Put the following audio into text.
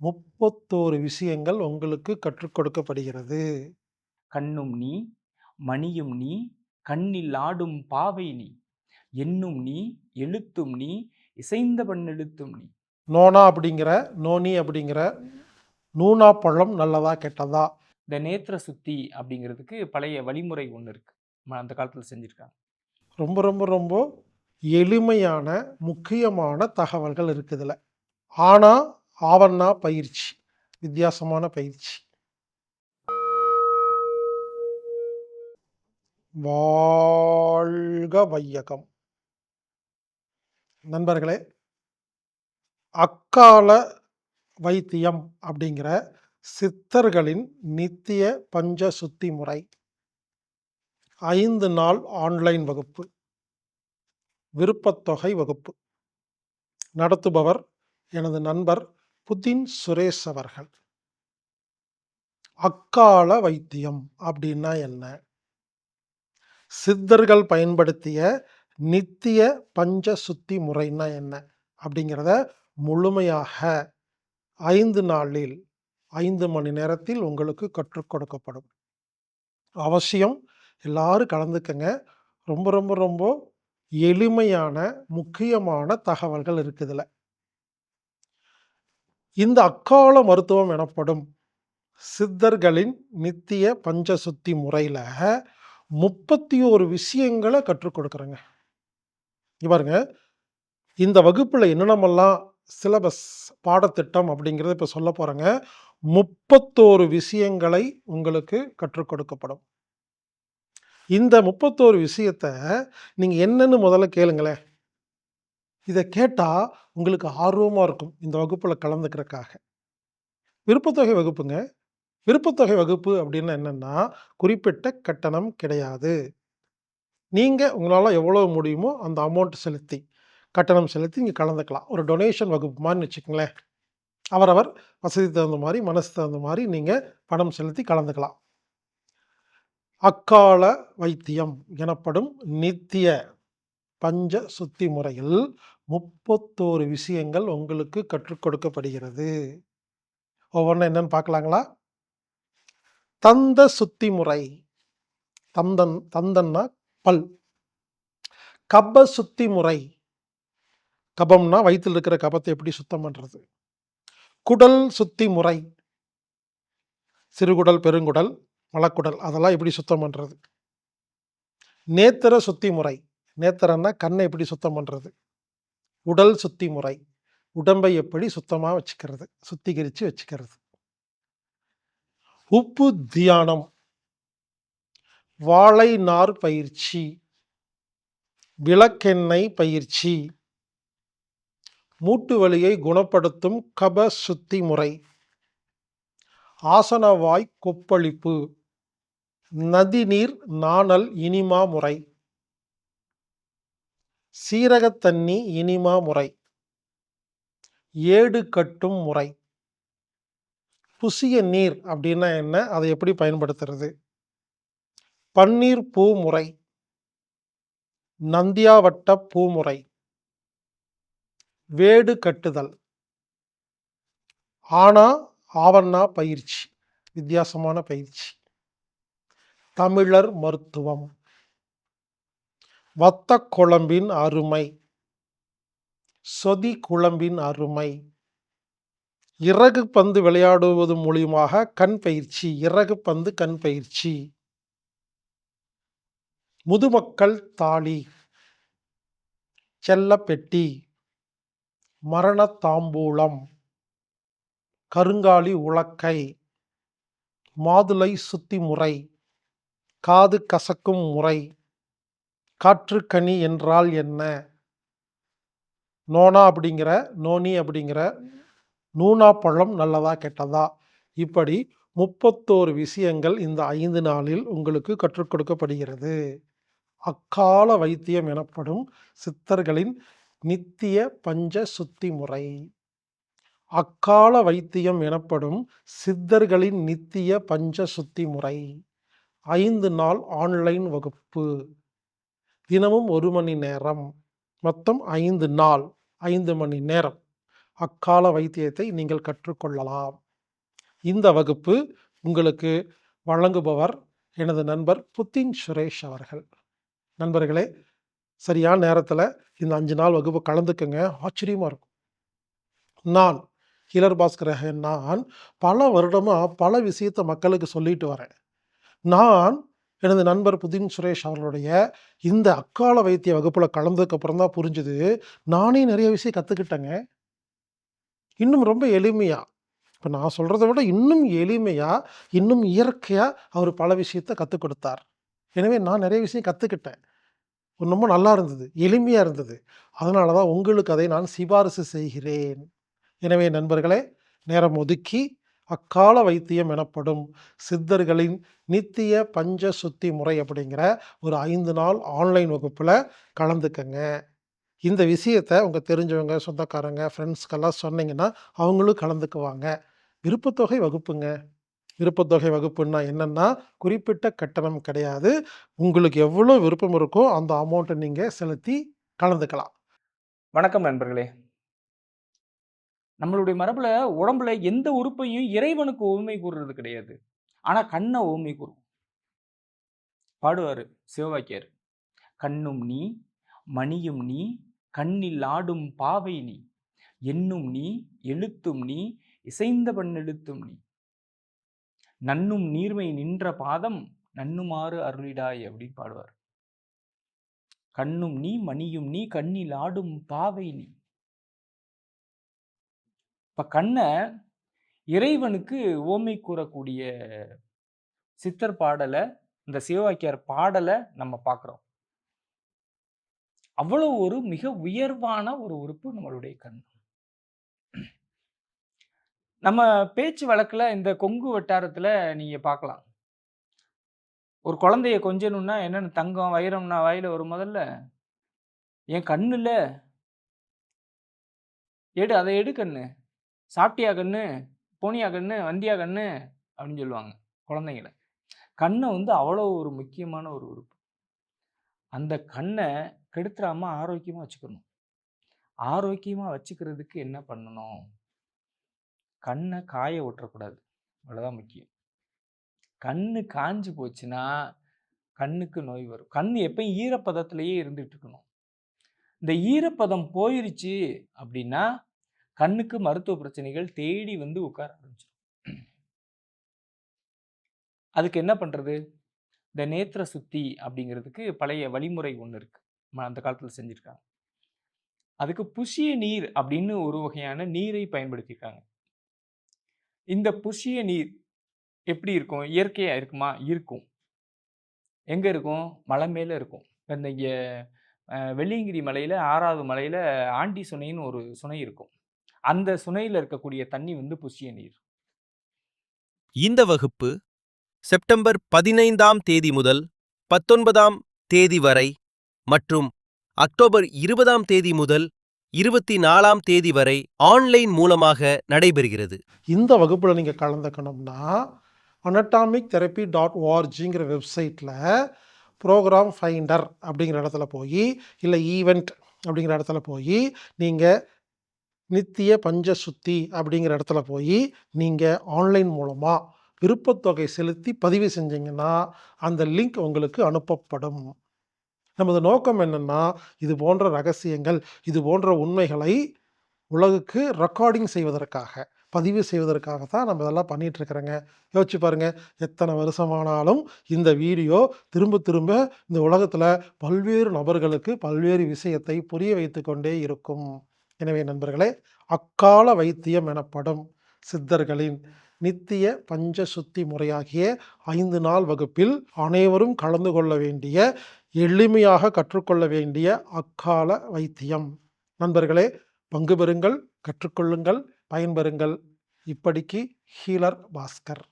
முப்பத்தோரு விஷயங்கள் உங்களுக்கு கற்றுக் கொடுக்கப்படுகிறது. கண்ணும் நீ, மணியும் நீ, கண்ணில் ஆடும் பாவை நீ. எண்ணும் நீ, எழுத்தும் நீ, இசைந்த பண்ணெழுத்தும் நீ. நோனா அப்படிங்கிற, நோனி அப்படிங்கிற நூனா பழம் நல்லதா கெட்டதா? இந்த நேத்திர சுத்தி அப்படிங்கிறதுக்கு பழைய வழிமுறை ஒண்ணு இருக்கு. ம அந்த காலத்துல செஞ்சிருக்காங்க. ரொம்ப ரொம்ப ரொம்ப எளிமையான, முக்கியமான தகவல்கள் இருக்கு இதுல. ஆவண்ணா பயிற்சி. வித்தியாசமான பயிற்சி. வாழ்க வையகம். நண்பர்களே, அக்கால வைத்தியம் அப்படிங்கிற சித்தர்களின் நித்திய பஞ்ச சுத்தி முறை. ஐந்து நாள் ஆன்லைன் வகுப்பு. விருப்பத்தொகை வகுப்பு. நடத்துபவர் எனது நண்பர் புதின் சுரேஷ் அவர்கள். அக்கால வைத்தியம் அப்படின்னா என்ன? சித்தர்கள் பயன்படுத்திய நித்திய பஞ்ச சுத்தி முறைன்னா என்ன? அப்படிங்கிறத முழுமையாக ஐந்து நாளில் ஐந்து மணி நேரத்தில் உங்களுக்கு கற்றுக் கொடுக்கப்படும். அவசியம் எல்லாரும் கலந்துக்கங்க. ரொம்ப ரொம்ப ரொம்ப எளிமையான, முக்கியமான தகவல்கள் இருக்கு இந்த அக்கால மருத்துவம் எனப்படும் சித்தர்களின் நித்திய பஞ்சசுத்தி முறையில 31 விஷயங்கள கற்றுக் கொடுக்குறேங்க. பாருங்க, இந்த வகுப்பில் என்னென்னமெல்லாம் சிலபஸ் பாடத்திட்டம் அப்படிங்கிறத இப்போ சொல்ல போகிறேங்க முப்பத்தோரு விஷயங்களை உங்களுக்கு கற்றுக் கொடுக்கப்படும். இந்த 31 விஷயத்த நீங்கள் என்னன்னு முதல்ல கேளுங்களேன். இதை கேட்டால் உங்களுக்கு ஆர்வமாக இருக்கும். இந்த வகுப்பில் கலந்துக்கிறக்காக. விருப்பத்தொகை வகுப்புங்க. விருப்பத்தொகை வகுப்பு அப்படின்னா என்னென்னா குறிப்பிட்ட கட்டணம் கிடையாது. நீங்கள் உங்களால் எவ்வளோ முடியுமோ அந்த அமௌண்ட் செலுத்தி, கட்டணம் செலுத்தி இங்கே கலந்துக்கலாம். ஒரு டொனேஷன் வகுப்பு மாதிரி வச்சுக்கங்களேன். அவரவர் வசதிக்கு தகுந்த மாதிரி மனசு தகுந்த மாதிரி நீங்கள் பணம் செலுத்தி கலந்துக்கலாம். அக்கால வைத்தியம் எனப்படும் நித்திய பஞ்ச சுத்தி முறையில் 31 விஷயங்கள் உங்களுக்கு கற்றுக் கொடுக்கப்படுகிறது. ஒவ்வொன்றும் என்னன்னு பார்க்கலாங்களா? தந்த சுத்தி முறை. தந்தன் தந்தன்னா பல். கப சுத்தி முறை. கபம்னா வயிற்றில் இருக்கிற கபத்தை எப்படி சுத்தம் பண்ணுறது குடல் சுத்தி முறை. சிறுகுடல், பெருங்குடல், மலக்குடல் அதெல்லாம் எப்படி சுத்தம் பண்ணுறது நேத்திர சுத்தி முறை. நேத்திரன்னா கண்ணை எப்படி சுத்தம் பண்ணுறது உடல் சுத்தி முறை. உடம்பை எப்படி சுத்தமாக வச்சுக்கிறது? சுத்திகரித்து வச்சுக்கிறது. உப்பு தியானம். வாழை நார் பயிற்சி. விளக்கெண்ணெய் பயிற்சி. மூட்டு வலியை குணப்படுத்தும் கப சுத்தி முறை. ஆசனவாய் கொப்பளிப்பு. நதிநீர் நாணல் இனிமா முறை. சீரகத் தண்ணி இனிமா முறை. ஏடு கட்டும் முறை. புசிய நீர் அப்படின்னா என்ன? அதை எப்படி பயன்படுத்துறது? பன்னீர் பூ முறை. நந்தியாவட்ட பூமுறை வேடு கட்டுதல். ஆனா, ஆவண்ணா பயிற்சி. வித்தியாசமான பயிற்சி. தமிழர் மருத்துவம். வத்தக்குழம்பின் அருமை. சொதி குழம்பின் அருமை. இறகு பந்து விளையாடுவது மூலியமாக கண் பயிற்சி. இறகு பந்து கண் பயிற்சி. முதுமக்கள் தாலி. செல்லப்பெட்டி. மரணத் தாம்பூலம். கருங்காலி உலக்கை. மாதுளை சுத்தி முறை. காது கசக்கும் முறை. காற்றுக்கனி என்றால் என்ன? நோனா அப்படிங்கிற, நோனி அப்படிங்கிற நூனா பழம் நல்லதா கெட்டதா? இப்படி 31 விஷயங்கள் இந்த ஐந்து நாளில் உங்களுக்கு கற்றுக் கொடுக்கப்படுகிறது. அக்கால வைத்தியம் எனப்படும் சித்தர்களின் நித்திய பஞ்ச சுத்தி முறை. அக்கால வைத்தியம் எனப்படும் சித்தர்களின் நித்திய பஞ்ச சுத்தி முறை. ஐந்து நாள் ஆன்லைன் வகுப்பு. தினமும் ஒரு மணி நேரம். மொத்தம் ஐந்து நாள், ஐந்து மணி நேரம். அக்கால வைத்தியத்தை நீங்கள் கற்றுக்கொள்ளலாம் இந்த வகுப்பு உங்களுக்கு வழங்குபவர் எனது நண்பர் புத்தின் சுரேஷ் அவர்கள் நண்பர்களே சரியான நேரத்தில் இந்த அஞ்சு நாள் வகுப்பு கலந்துக்குங்க ஆச்சரியமாக இருக்கும் நான் ஹிலர் பாஸ்கரகன் நான் பல வருடமாக பல விஷயத்தை மக்களுக்கு சொல்லிட்டு வரேன் நான் எனது நண்பர் புதின் சுரேஷ் அவர்களுடைய இந்த அக்கால வைத்திய வகுப்பில் கலந்ததுக்கு அப்புறம் தான் புரிஞ்சுது. நானே நிறைய விஷயம் கற்றுக்கிட்டேங்க இன்னும் ரொம்ப எளிமையாக இப்போ நான் சொல்கிறத விட இன்னும் எளிமையாக இன்னும் இயற்கையாக அவர் பல விஷயத்தை கற்றுக் கொடுத்தார். எனவே நான் நிறைய விஷயம் கற்றுக்கிட்டேன் ரொம்ப நல்லா இருந்தது எளிமையாக இருந்தது. அதனால தான் உங்களுக்கு அதை நான் சிபாரிசு செய்கிறேன். எனவே நண்பர்களே நேரம் ஒதுக்கி அக்கால வைத்தியம் எனப்படும் சித்தர்களின் நித்திய பஞ்ச சுத்தி முறை அப்படிங்கிற ஒரு ஐந்து நாள் ஆன்லைன் வகுப்பில் கலந்துக்கங்க. இந்த விஷயத்தை உங்கள் தெரிஞ்சவங்க சொந்தக்காரங்க ஃப்ரெண்ட்ஸ்க்கெல்லாம் சொன்னீங்கன்னா அவங்களும் கலந்துக்குவாங்க. விருப்பத்தொகை வகுப்புங்க. விருப்பத்தொகை வகுப்புன்னா என்னென்னா குறிப்பிட்ட கட்டணம் கிடையாது. உங்களுக்கு எவ்வளோ விருப்பம் இருக்கோ அந்த அமௌண்ட்டை நீங்கள் செலுத்தி கலந்துக்கலாம். வணக்கம் நண்பர்களே. நம்மளுடைய மரபுல உடம்புல எந்த உறுப்பையும் இறைவனுக்கு உவமை கூறுறது கிடையாது. ஆனால் கண்ணை உவமை கூறும் பாடுவார் சிவவாக்கியர். கண்ணும் நீ மணியும் நீ கண்ணில் ஆடும் பாவை நீ எண்ணும் நீ எழுத்தும் நீ இசைந்த பண்ணெழுத்தும் நீ. நன்னும் நீர்மை நின்ற பாதம் நன்னுமாறு அருளிடாய் அப்படின்னு பாடுவார். கண்ணும் நீ மணியும் நீ கண்ணில் ஆடும் பாவை நீ இப்போ கண்ணை இறைவனுக்கு ஓமை கூறக்கூடிய சித்தர் பாடலை இந்த சிவவாக்கியார் பாடலை நம்ம பார்க்குறோம் அவ்வளோ ஒரு மிக உயர்வான ஒரு உறுப்பு நம்மளுடைய கண். நம்ம பேச்சு வழக்கில் இந்த கொங்கு வட்டாரத்தில் நீங்கள் பார்க்கலாம் ஒரு குழந்தைய கொஞ்சணும்னா என்னென்ன தங்கம் வைரம்னா வாயில் வரும் முதல்ல? என் கண்ணுல? எடு அதை எடு கண்ணு. சாப்பிட்டியா கண்ணு? போனியா கண்ணு? வந்தியா கண்ணு? அப்படின்னு சொல்லுவாங்க குழந்தைங்கள. கண்ணை வந்து அவ்வளோ ஒரு முக்கியமான ஒரு உறுப்பு. அந்த கண்ணை கெடுத்துடாம ஆரோக்கியமாக வச்சுக்கணும். ஆரோக்கியமாக வச்சுக்கிறதுக்கு என்ன பண்ணணும்? கண்ணை காய விட்டுறக்கூடாது அவ்வளோதான் முக்கியம். கண்ணு காஞ்சு போச்சுன்னா கண்ணுக்கு நோய் வரும். கண் எப்பயும் ஈரப்பதத்திலேயே இருந்துட்டு இருக்கணும். இந்த ஈரப்பதம் போயிருச்சு அப்படின்னா கண்ணுக்கு மருத்துவ பிரச்சனைகள் தேடி வந்து உட்கார ஆரம்பிச்சிடும் அதுக்கு என்ன பண்ணுறது இந்த நேத்திர சுத்தி அப்படிங்கிறதுக்கு பழைய வழிமுறை ஒன்று இருக்கு. ம- அந்த காலத்தில் செஞ்சுருக்காங்க. அதுக்கு புஷிய நீர் அப்படின்னு ஒரு வகையான நீரை பயன்படுத்தியிருக்காங்க இந்த புஷிய நீர் எப்படி இருக்கும்? இயற்கையாக இருக்குமா? இருக்கும். எங்கே இருக்கும்? மலை மேலே இருக்கும். இந்த இங்கே வெள்ளியங்கிரி மலையில் ஆறாவது மலையில் ஆண்டி சுனைன்னு ஒரு சுனை இருக்கும். அந்த சுனையில இருக்கக்கூடிய தண்ணி வந்து புஷிய நீர். இந்த வகுப்பு செப்டம்பர் பதினைந்தாம் தேதி முதல் பத்தொன்பதாம் தேதி வரை மற்றும் அக்டோபர் இருபதாம் தேதி முதல் இருபத்தி நாலாம் தேதி வரை ஆன்லைன் மூலமாக நடைபெறுகிறது. இந்த வகுப்பில் நீங்கள் கலந்துக்கணும்னா அனட்டாமிக் தெரப்பி டாட் ஓஆர்ஜிங்கிற வெப்சைட்டில் ப்ரோக்ராம் ஃபைண்டர் அப்படிங்கிற இடத்துல போய் இல்லை ஈவெண்ட் அப்படிங்கிற இடத்துல போய் நீங்கள் நித்திய பஞ்ச சுத்தி அப்படிங்கிற இடத்துல போய் நீங்கள் ஆன்லைன் மூலமாக விருப்பத்தொகை செலுத்தி பதிவு செஞ்சீங்கன்னா அந்த லிங்க் உங்களுக்கு அனுப்பப்படும். நமது நோக்கம் என்னென்னா இது போன்ற ரகசியங்கள் இது போன்ற உண்மைகளை உலகுக்கு ரெக்கார்டிங் செய்வதற்காக பதிவு செய்வதற்காக தான் நம்ம இதெல்லாம் பண்ணிகிட்ருக்குறேங்க யோசிச்சு பாருங்கள் எத்தனை வருஷமானாலும் இந்த வீடியோ திரும்ப திரும்ப இந்த உலகத்தில் பல்வேறு நபர்களுக்கு பல்வேறு விஷயத்தை புரிய வைத்து கொண்டே இருக்கும். எனவே நண்பர்களே அக்கால வைத்தியம் எனப்படும் சித்தர்களின் நித்திய பஞ்ச சுத்தி முறையாகிய ஐந்து நாள் வகுப்பில் அனைவரும் கலந்து கொள்ள வேண்டிய எளிமையாக கற்றுக்கொள்ள வேண்டிய அக்கால வைத்தியம். நண்பர்களே பங்கு பெறுங்கள் கற்றுக்கொள்ளுங்கள் பயன்பெறுங்கள். இப்படிக்கு ஹீலர் பாஸ்கர்.